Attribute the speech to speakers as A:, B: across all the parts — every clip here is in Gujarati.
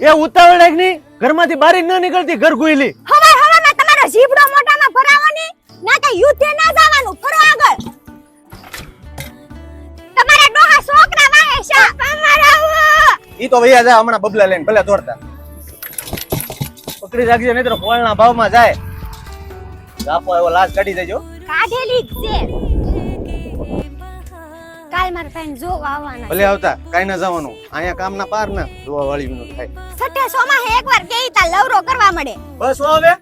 A: એ ઉતાવળ એકની ઘરમાંથી બારી ન નીકળતી ઘર ગુઈલી
B: હવાર હવારમાં તમારો જીભડો મોઢામાં ભરાવાની ના કે યુદ્ધે ના જવાનું ફરો આગળ. તમારા ડોહા છોકરા વાહે છે અમારા
A: ઈ તો ભૈયા જાય હમણાં બબલા લઈને ભલે દોડતા. પકડી રાખજે નહીં તો ભાવમાં જાય. ગાપો એવો લાશ કાઢી દેજો.
B: કાઢેલી જ છે. કાલ મારા ફ્રેન્ડ જોવા આવવાના
A: ભલે આવતા કાઈ ના જવાનું. અહીંયા કામ ના પાર ના જોવા વાળી નું થાય.
B: સઠે સોમાં એકવાર ગઈ તા લવરો કરવા મળે.
A: બસ હવે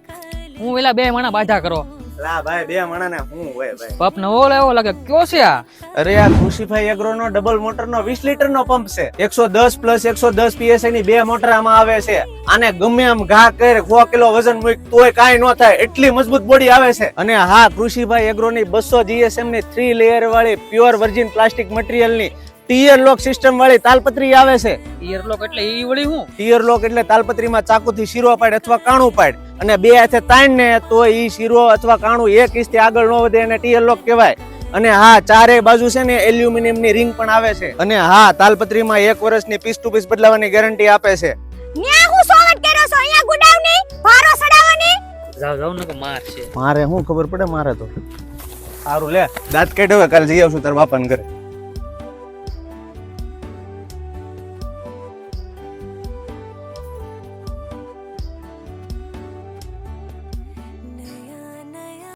C: હું વેલા બે મણા બાધા કરો.
A: લા ભાઈ બે મણા ને હું હોય ભાઈ.
C: પંપ નવો લેવો લાગે. કયો છે આ?
A: અરે આ કૃષિભાઈ એગ્રો નો ડબલ મોટર નો વીસ લીટર નો પંપ છે. એકસો દસ પ્લસ એકસો દસ પીએસઆઈ ની બે મોટર આમાં આવે છે. આને ગમે આમ ઘા કરે સો કિલો વજન મૂક તોય કાંઈ ન થાય. એટલી મજબૂત બોડી આવે છે. અને હા કૃષિભાઈ એગ્રો ની બસો જીએસએમની થ્રી લેયર વાળી પ્યોર વર્જિન પ્લાસ્ટિક મટીરિયલની ટીયર લોક સિસ્ટમ વાળી તાલપત્રી આવે છે.
C: ઈયરલોક એટલે ઈ વળી હું?
A: ટીયર લોક એટલે તાલપત્રીમાં ચાકુથી શીરો પાડ અથવા કાણું પાડ અને બે હાથે તાણ ને તો ઈ શીરો અથવા કાણું એક ઇંચથી આગળ ન વધે એને ટીયર લોક કહેવાય. અને હા ચારે બાજુ છે ને એલ્યુમિનિયમની રિંગ પણ આવે છે. અને હા તાલપત્રીમાં એક વર્ષની પીસ ટુ પીસ બદલાવાની ગેરંટી આપે છે.
B: ન્યા હું સોવટ કર્યો છો? અહીંયા ગુડાવની? ભારો સડાવવાની?
C: જાવ જાવ ને માર છે.
A: મારે શું ખબર પડે? મારે તો. સારું લે દાંત કાઢ્યો કાલે જઈ આવશું તાર બાપાને ઘરે.